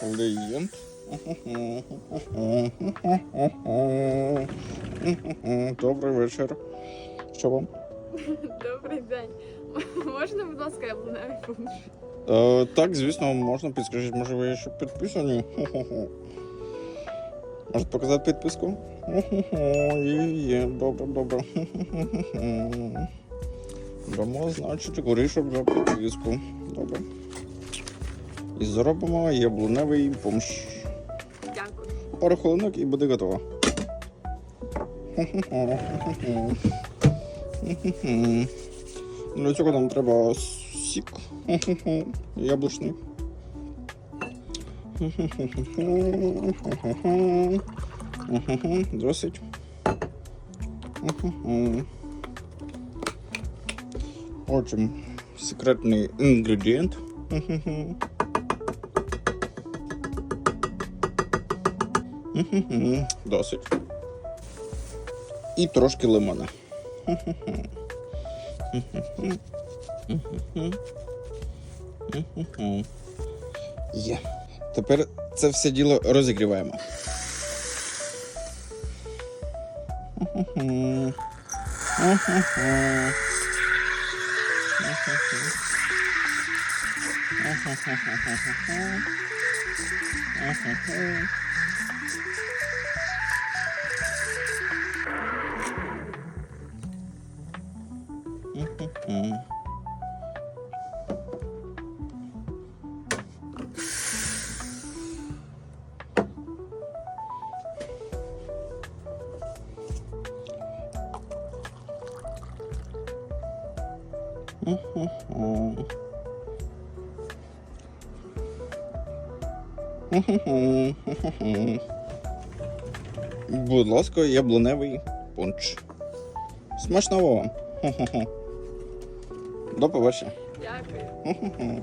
Клієнт. Добрий вечір. Що вам? Добрий день. Можна, будь ласка, яблуневий пунш? Е, так, звісно, можна підскажіть, може ви ще підписані? Можете показати підписку? Є, є, добре, добре. Дамо, значить, горішок за підписку. Добре. І зробимо яблуневий помш. Дякую. Пару хвилинок і буде готово. Для цього нам треба сік яблучний. Досить. Отже, секретний інгредієнт. Досить. І трошки лимона. Є. Тепер це все діло розігріваємо. Mm-hmm. Будь ласка, яблуневий пунч. Смачного вам. До побачення. Дякую.